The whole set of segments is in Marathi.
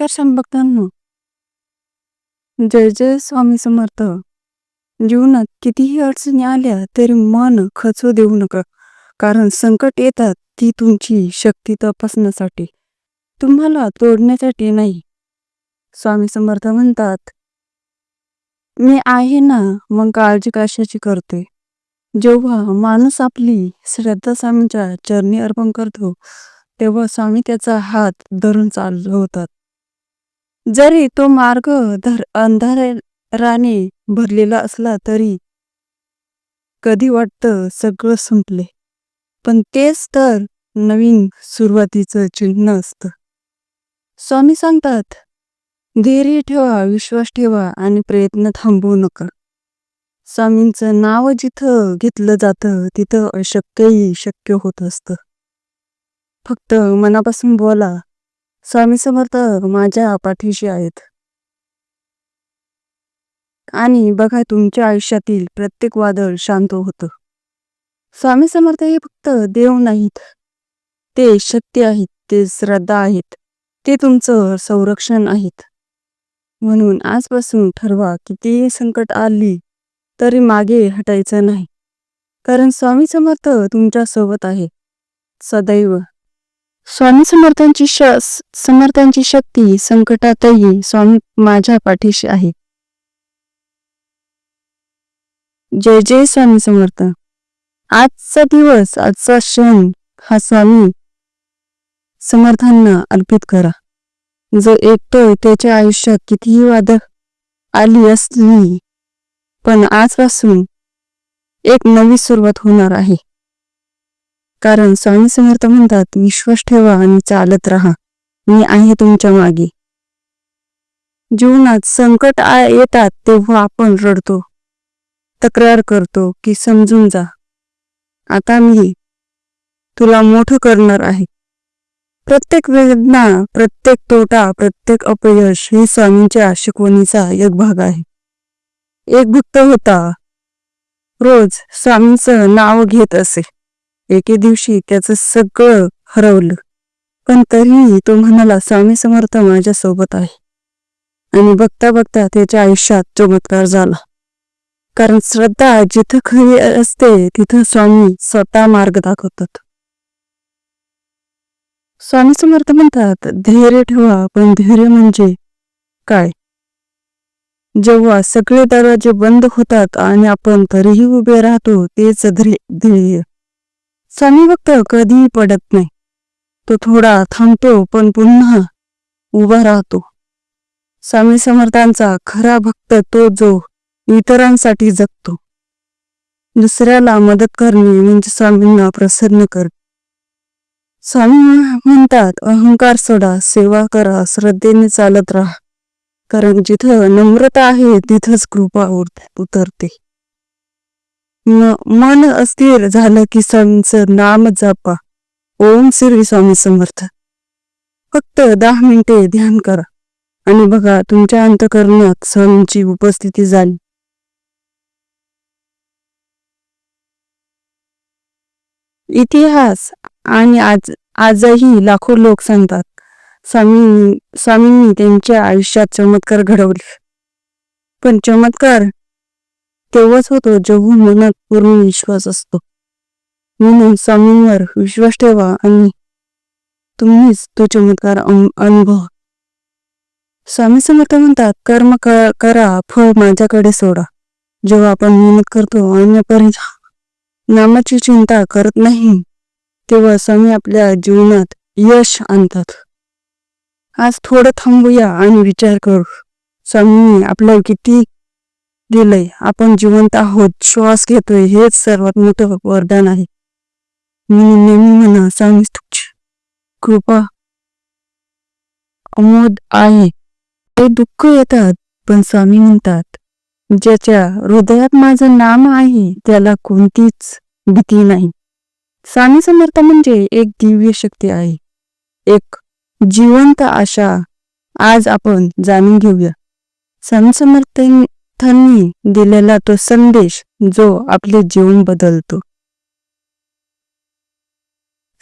नमस्कार भक्तांनो जय जय स्वामी समर्थ. जीवनात कितीही अडचणी आल्या तरी मन खचू देऊ नका. कारण संकट येतात ती तुमची शक्ती तपासण्यासाठी. तुम्हाला तोडण्यासाठी नाही. स्वामी समर्थ म्हणतात मी आहे ना मग काळजी कशाची करते? जेव्हा माणूस आपली श्रद्धा स्वामींच्या चरणी अर्पण करतो तेव्हा स्वामी त्याचा हात धरून चालवतात. जरी तो मार्ग धर अंधाराने भरलेला असला तरी कधी वाटतं सगळं संपले? पण तेच तर नवीन सुरुवातीचं चिन्ह असतं. स्वामी सांगतात धैर्य ठेवा विश्वास ठेवा आणि प्रयत्न थांबवू नका. स्वामींचं नाव जिथं घेतलं जातं तिथं अशक्यही शक्य होत असतं. फक्त मनापासून बोला स्वामी समर्थ माझ्या पाठीशी आहेत. आणि बघा तुमच्या आयुष्यातील प्रत्येक वादळ शांत होतं. स्वामी समर्थ हे फक्त देव नाहीत. ते शक्ती आहेत ते श्रद्धा आहेत ते तुमचं संरक्षण आहेत. म्हणून आजपासून ठरवा कितीही संकट आली तरी मागे हटायचं नाही. कारण स्वामी समर्थ तुमच्यासोबत आहे. सदैव. स्वामी समर्थांची श समर्थांची शक्ती संकटातही स्वामी माझ्या पाठीशी आहे. जय जय स्वामी समर्थ आजचा दिवस आजचा क्षण हा स्वामी समर्थांना अर्पित करा. जो ऐकतोय त्याच्या आयुष्यात कितीही वाद आली असली पण आजपासून एक नवी सुरुवात होणार आहे. कारण स्वामी समर्थ म्हणतात विश्वास ठेवा आणि चालत राहा. मी आहे तुमच्या मागे. जीवनात संकट येतात तेव्हा आपण रडतो तक्रार करतो की समजून जा. आता मी तुला मोठं करणार आहे. प्रत्येक वेदना प्रत्येक तोटा प्रत्येक अपयश हे स्वामींच्या शिकवणीचा एक भाग आहे. एक भक्त होता. रोज स्वामींचं नाव घेत असे. एके दिवशी त्याचं सगळं हरवलं. पण तरीही तो म्हणाला स्वामी समर्थ माझ्या सोबत आहे. आणि बघता बघता त्याच्या आयुष्यात चमत्कार झाला. कारण श्रद्धा जिथं खरी असते तिथं स्वामी स्वतः मार्ग दाखवतात. स्वामी समर्थ म्हणतात धैर्य ठेवा पण धैर्य म्हणजे काय? जेव्हा सगळे दरवाजे बंद होतात आणि आपण तरीही उभे राहतो तेच धैर्य. स्वामी भक्त कधीही पडत नाही. तो थोडा थांबतो पण पुन्हा उभा राहतो. स्वामी समर्थांचा खरा भक्त तो जो इतरांसाठी जगतो. दुसऱ्याला मदत करणे म्हणजे स्वामींना प्रसन्न करणे. स्वामी म्हणतात अहंकार सोडा सेवा करा श्रद्धेने चालत राहा. कारण जिथं नम्रता आहे तिथंच कृपा उतरते. मन अस्थिर झालं की स्वामींचं नाम जपा. ओम श्री स्वामी समर्थ. फक्त दहा मिनिटे ध्यान करा. आणि बघा तुमच्या अंतकरणात स्वामींची उपस्थिती झाली. इतिहास आणि आज आजही लाखो लोक सांगतात स्वामी स्वामींनी त्यांच्या आयुष्यात चमत्कार घडवले. पण चमत्कार तेव्हाच होतो जेव्हा मनात पूर्ण विश्वास असतो. म्हणून स्वामींवर विश्वास ठेवा आणि तुम्हीच तो चमत्कार अनुभव. स्वामी समर्थ म्हणतात कर्म करा फळ माझ्याकडे सोडा. जेव्हा आपण मेहनत करतो आणि नामाची चिंता करत नाही तेव्हा स्वामी आपल्या जीवनात यश आणतात. आज थोडं थांबूया आणि विचार करू. स्वामी आपल्या किती दिलंय. आपण जिवंत आहोत. श्वास घेतोय. हेच सर्वात मोठं वरदान आहे. मी नेहमी म्हणा स्वामी कृपा अमोद आहे. ते दुःख येतात पण स्वामी म्हणतात ज्याच्या हृदयात माझं नाम आहे त्याला कोणतीच भीती नाही. स्वामी समर्थ म्हणजे एक दिव्य शक्ती आहे. एक जिवंत आशा. आज आपण जाणून घेऊया. स्वामी समर्थ त्यांनी दिलेला तो संदेश जो आपले जीवन बदलतो.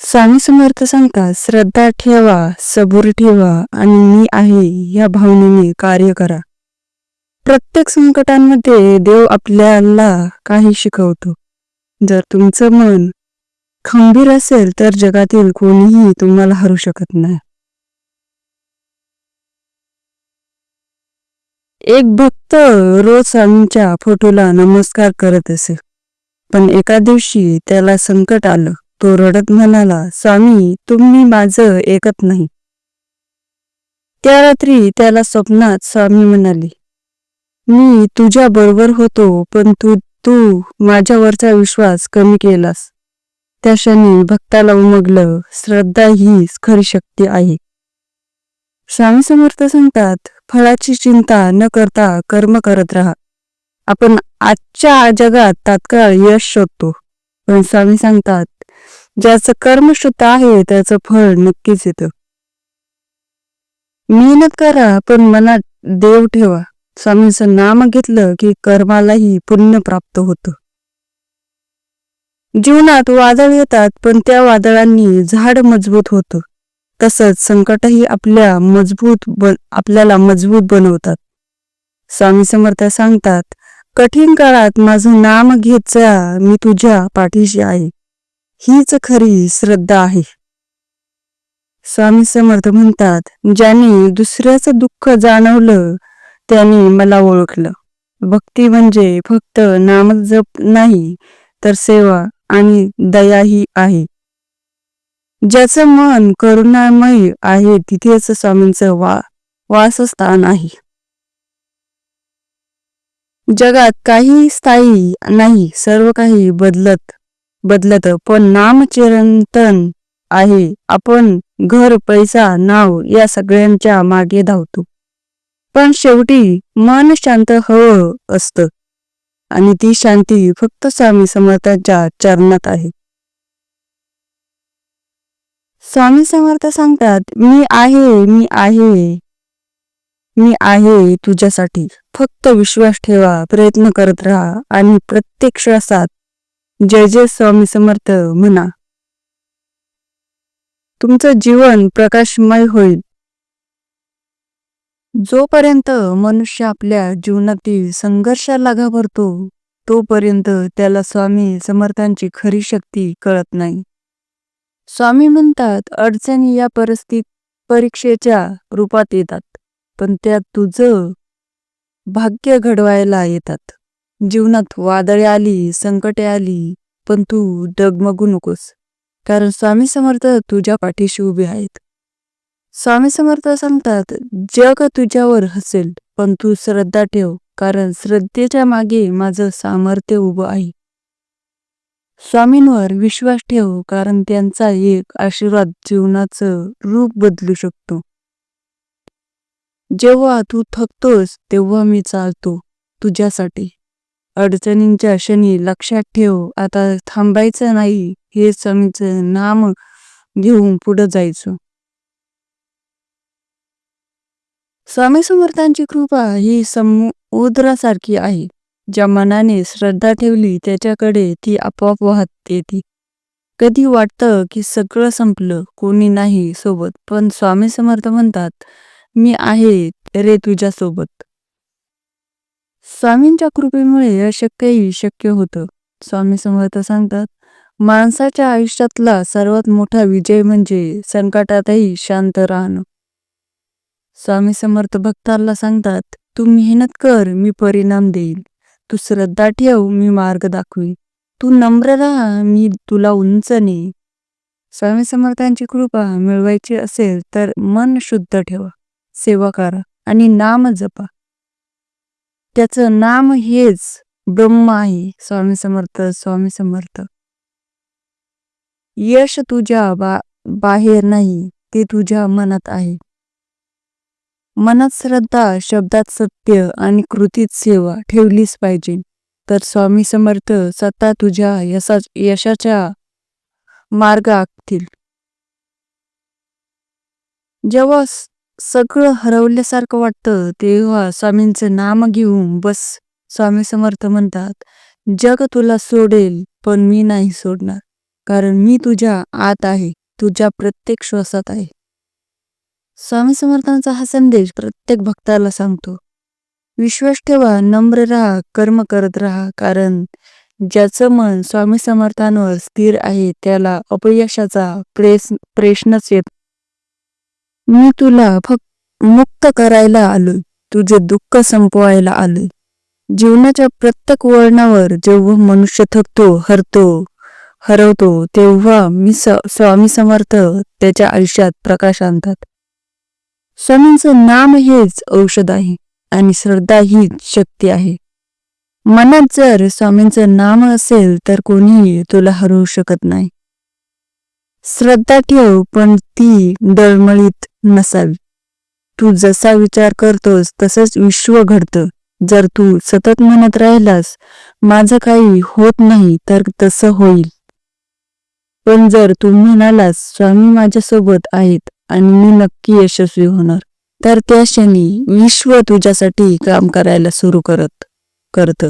स्वामी समर्थ सांगतात श्रद्धा ठेवा सबूर ठेवा आणि मी आहे या भावनेने कार्य करा. प्रत्येक संकटांमध्ये देव आपल्याला काही शिकवतो. जर तुमचं मन खंबीर असेल तर जगातील कोणीही तुम्हाला हरू शकत नाही. एक भक्त रोज स्वामींच्या फोटोला नमस्कार करत असे. पण एका दिवशी त्याला संकट आलं. तो रडत म्हणाला स्वामी तुम्ही माझं ऐकत नाही. त्या रात्री त्याला स्वप्नात स्वामी म्हणाले मी तुझ्या बरोबर होतो पण तू तू माझ्यावरचा विश्वास कमी केलास. त्या क्षणी भक्ताला उमगलं श्रद्धा ही खरी शक्ती आहे. स्वामी समर्थ सांगतात फळाची चिंता न करता कर्म करत राहा. आपण आजच्या जगात तात्काळ यश शोधतो. पण स्वामी सांगतात ज्याचं कर्म शुद्ध आहे त्याचं फळ नक्कीच येतं. मेहनत करा पण मनात देव ठेवा. स्वामींचं नाम घेतलं की कर्मालाही पुण्य प्राप्त होतं. जीवनात वादळ येतात पण त्या वादळांनी झाड मजबूत होतं. तसंच संकटही आपल्या मजबूत बन आपल्याला मजबूत बनवतात. स्वामी समर्थ सांगतात कठीण काळात माझं नाम घेतचा मी तुझ्या पाठीशी आहे. हीच खरी श्रद्धा आहे. स्वामी समर्थ म्हणतात ज्यांनी दुसऱ्याचं दुःख जाणवलं त्याने मला ओळखलं. भक्ती म्हणजे फक्त नामजप नाही तर सेवा आणि दयाही आहे. ज्याचं मन करुणामय आहे तिथेच स्वामींचं वा वासस्थान आहे. जगात काही स्थायी नाही सर्व काही बदलत बदलत पण नाम चिरंतन आहे. आपण घर पैसा नाव या सगळ्यांच्या मागे धावतो. पण शेवटी मन शांत हवं असतं. आणि ती शांती फक्त स्वामी समर्थांच्या चरणात आहे. स्वामी समर्थ सांगतात मी आहे मी आहे. मी आहे तुझ्यासाठी. फक्त विश्वास ठेवा प्रयत्न करत राहा आणि प्रत्येक श्वासात जय जय स्वामी समर्थ म्हणा. तुमचं जीवन प्रकाशमय होईल. जोपर्यंत मनुष्य आपल्या जीवनातील संघर्षाला घाबरतो तोपर्यंत त्याला स्वामी समर्थांची खरी शक्ती कळत नाही. स्वामी म्हणतात अडचणी या परिस्थित परीक्षेच्या रूपात येतात पण त्यात तुझं भाग्य घडवायला येतात. जीवनात वादळे आली संकटे आली पण तू डगमगू नकोस कारण स्वामी समर्थ तुझ्या पाठीशी उभे आहेत. स्वामी समर्थ सांगतात जग तुझ्यावर हसेल पण तू श्रद्धा ठेव कारण श्रद्धेच्या मागे माझं सामर्थ्य उभं आहे. स्वामींवर विश्वास ठेव कारण त्यांचा एक आशीर्वाद जीवनाचं रूप बदलू शकतो. जेव्हा तू थकतोस तेव्हा मी चालतो तुझ्यासाठी. अडचणींच्या क्षणी लक्षात ठेव आता थांबायचं नाही हे स्वामीचं नाम घेऊन पुढे जायचं. स्वामी समर्थांची कृपा ही समुद्रासारखी आहे. ज्या मनाने श्रद्धा ठेवली त्याच्याकडे ती आपोआप वाहत येते. कधी वाटतं की सगळं संपलं कोणी नाही सोबत पण स्वामी समर्थ म्हणतात मी आहे रे तुझ्या सोबत स्वामींच्या कृपेमुळे अशक्यही शक्य होतं. स्वामी समर्थ सांगतात माणसाच्या आयुष्यातला सर्वात मोठा विजय म्हणजे संकटातही शांत राहणं. स्वामी समर्थ भक्ताला सांगतात तू मेहनत कर मी परिणाम देईल. तू श्रद्धा ठेव मी मार्ग दाखवी तू नम्र राहा मी तुला उंच ने स्वामी समर्थांची कृपा मिळवायची असेल तर मन शुद्ध ठेवा सेवा करा आणि नाम जपा. त्याचं नाम हेच ब्रह्म आहे स्वामी समर्थ स्वामी समर्थ. यश तुझ्या बा बाहेर नाही ते तुझ्या मनात आहे. मनात श्रद्धा शब्दात सत्य आणि कृतीत सेवा ठेवलीच पाहिजे. तर स्वामी समर्थ सत्ता तुझ्या यशा यशाच्या मार्ग आखतील जेव्हा सगळं हरवल्यासारखं वाटतं तेव्हा स्वामींचं नाम घेऊन बस स्वामी समर्थ म्हणतात जग तुला सोडेल पण मी नाही सोडणार कारण मी तुझ्या आत आहे तुझ्या प्रत्येक श्वासात आहे. स्वामी समर्थांचा हा संदेश प्रत्येक भक्ताला सांगतो. विश्वास ठेवा नम्र राहा कर्म करत राहा कारण ज्याचं मन स्वामी समर्थांवर स्थिर आहे त्याला अपयशाचा प्रेस प्रश्नच येत. मी तुला फक्त मुक्त करायला आलोय तुझे दुःख संपवायला आलोय जीवनाच्या प्रत्येक वळणावर जेव्हा मनुष्य थकतो हरतो हरवतो तेव्हा मी स्वामी समर्थ त्याच्या आयुष्यात प्रकाश आणतात. स्वामींचं नाम हेच औषध आहे आणि श्रद्धा हीच शक्ती आहे. मनात जर स्वामींचं नाम असेल तर कोणीही तुला हरवू शकत नाही. श्रद्धा ठेव पण ती डळमळीत नसावी. तू जसा विचार करतोस तसंच विश्व घडतं. जर तू सतत म्हणत राहिलास माझं काही होत नाही तर तसं होईल. पण जर तू म्हणालास स्वामी माझ्यासोबत आहेत आणि मी नक्की यशस्वी होणार. तर त्या क्षणी विश्व तुझ्यासाठी काम करायला सुरू करत करत.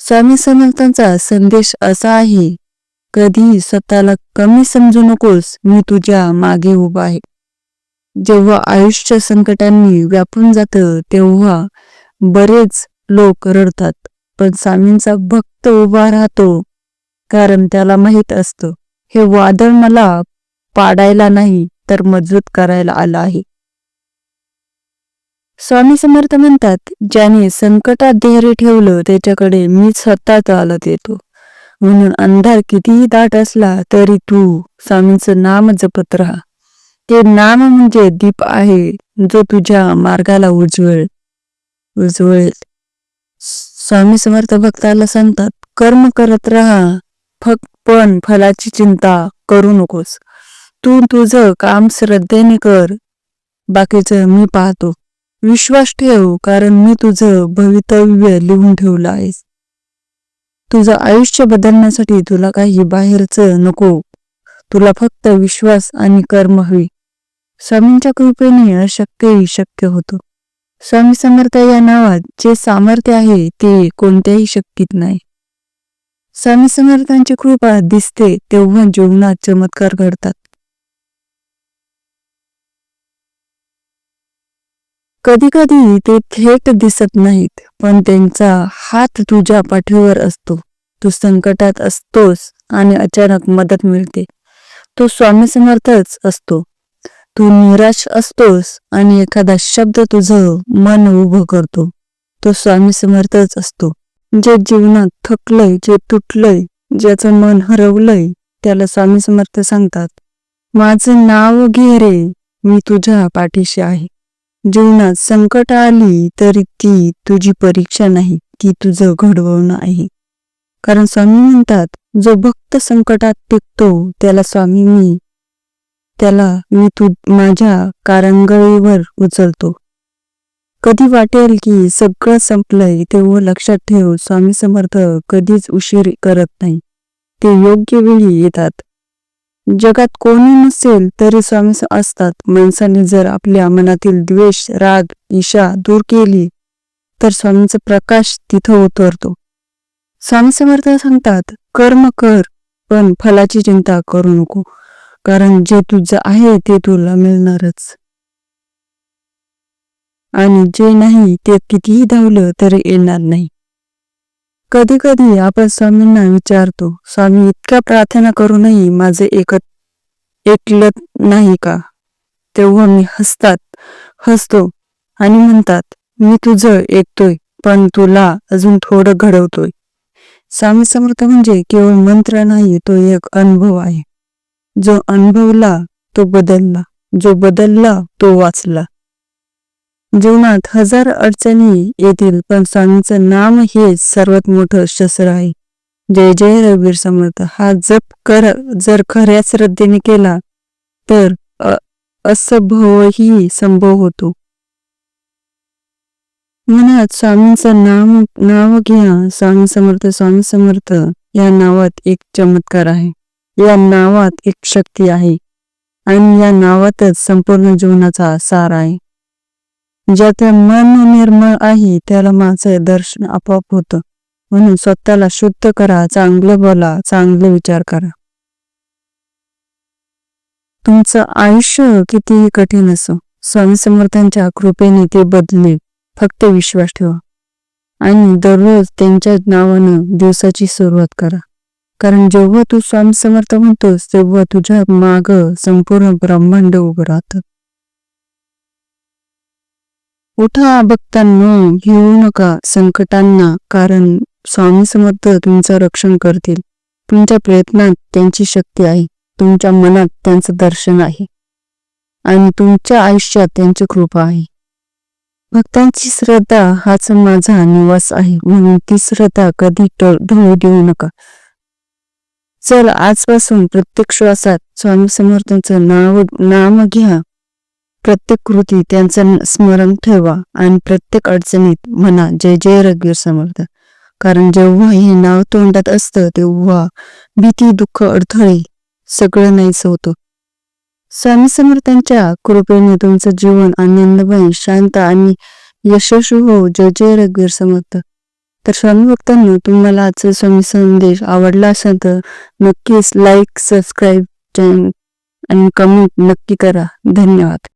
स्वामी समर्थांचा संदेश असा आहे कधी स्वतःला कमी समजू नकोस मी तुझ्या मागे उभा आहे. जेव्हा आयुष्य संकटांनी व्यापून जातं तेव्हा बरेच लोक रडतात पण स्वामींचा भक्त उभा राहतो कारण त्याला माहीत असतं हे वादळ मला पाडायला नाही तर मजबूत करायला आलं आहे. स्वामी समर्थ म्हणतात ज्याने संकटात धैर्य ठेवलं त्याच्याकडे मी स्वतः चालत येतो म्हणून अंधार कितीही दाट असला तरी तू स्वामींचं नाम जपत राहा. ते नाम म्हणजे दीप आहे जो तुझ्या मार्गाला उज्वळ उजवळेल स्वामी समर्थ भक्ताला सांगतात कर्म करत राहा फक्त पण फलाची चिंता करू नकोस. तू तुझं काम श्रद्धेने कर. बाकीचं मी पाहतो. विश्वास ठेव कारण मी तुझं भवितव्य लिहून ठेवलं आहेस तुझं आयुष्य बदलण्यासाठी तुला काही बाहेरचं नको. तुला फक्त विश्वास आणि कर्म हवी. स्वामींच्या कृपेने अशक्यही शक्य होतो. स्वामी समर्थ या नावात जे सामर्थ्य आहे ते कोणत्याही शक्तीत नाही. स्वामी समर्थांची कृपा दिसते तेव्हा जीवनात चमत्कार घडतात. कधी कधी ते थेट दिसत नाहीत पण त्यांचा हात तुझ्या पाठीवर असतो. तू संकटात असतोस आणि अचानक मदत मिळते. तो स्वामी समर्थच असतो. तू निराश असतोस आणि एखादा शब्द तुझं मन उभं करतो. तो स्वामी समर्थच असतो. जे जीवनात थकलंय जे तुटलंय ज्याचं मन हरवलंय त्याला स्वामी समर्थ सांगतात. माझं नाव घे रे मी तुझ्या पाठीशी आहे. जीवनात संकट आली तरी ती तुझी परीक्षा नाही ती तुझं घडवणं आहे. कारण स्वामी म्हणतात जो भक्त संकटात टिकतो त्याला स्वामी मी त्याला मी तू माझ्या कारंगळीवर उचलतो. कधी वाटेल की सगळं संपलंय तेव्हा लक्षात ठेव स्वामी समर्थ कधीच उशीर करत नाही. ते योग्य वेळी येतात. जगात कोणी नसेल तरी स्वामी असतात. माणसाने जर आपल्या मनातील द्वेष राग ईशा दूर केली तर स्वामींचा प्रकाश तिथं उतरतो. स्वामी समर्थ सांगतात कर्म कर पण फलाची चिंता करू नको कारण जे तुझं आहे ते तुला मिळणारच. आणि जे नाही ते कितीही धावलं तरी येणार नाही. कधी कधी आपण स्वामींना विचारतो स्वामी इतक्या प्रार्थना करूनही माझे एकत ऐकलत नाही का? तेव्हा मी हसतात हसतो आणि म्हणतात मी तुझं ऐकतोय पण तुला अजून थोडं घडवतोय. स्वामी समर्थ म्हणजे केवळ मंत्र नाही तो एक अनुभव आहे. जो अनुभवला तो बदलला. जो बदलला तो वाचला. जीवनात हजार अडचणी येतील पण स्वामींचं नाम हे सर्वात मोठं शस्त्र आहे. जय जय रवीर समर्थ. हा जप कर जर खऱ्या श्रद्धेने केला तर असंभवही संभव होतो. मनात स्वामींचं नाम नाव घ्या. स्वामी समर्थ स्वामी समर्थ. या नावात एक चमत्कार आहे. या नावात एक शक्ती आहे. आणि या नावातच संपूर्ण जीवनाचा सार आहे. ज्याचे मन निर्मळ आहे त्याला माझं दर्शन आपोआप होतं. म्हणून स्वतःला शुद्ध करा चांगलं बोला चांगले विचार करा. तुमचं आयुष्य कितीही कठीण असो स्वामी समर्थांच्या कृपेने ते बदले फक्त विश्वास ठेवा. आणि दररोज त्यांच्या नावानं दिवसाची सुरुवात करा. कारण जेव्हा तू स्वामी समर्थ म्हणतोस तेव्हा तुझ्या माग संपूर्ण ब्रह्मांड उभं राहतं. उठा भक्तांनो घेऊ नका संकटांना कारण स्वामी समर्थ तुमचं रक्षण करतील. तुमच्या प्रयत्नात त्यांची शक्ती आहे. तुमच्या मनात त्यांचं दर्शन आहे. आणि तुमच्या आयुष्यात त्यांची कृपा आहे. भक्तांची श्रद्धा हाच माझा निवास आहे. म्हणून ती श्रद्धा कधी ढळू देऊ नका. चल आजपासून प्रत्येक श्वासात स्वामी समर्थांचं नाव नाम घ्या. प्रत्येक कृती त्यांचं स्मरण ठेवा आणि प्रत्येक अडचणीत म्हणा जय जय रघुवीर समर्थ. कारण जेव्हा हे नाव तोंडात असतं तेव्हा भीती दुःख अडथळे सगळं नाहीच होतं. स्वामी समर्थांच्या कृपेने तुमचं जीवन आनंदमय शांत आणि यशस्वी हो जय जय रघुवीर समर्थ. तर स्वामी भक्तांना तुम्हाला आजचा स्वामी संदेश आवडला असेल तर नक्कीच लाईक सबस्क्राईब आणि कमेंट नक्की करा. धन्यवाद.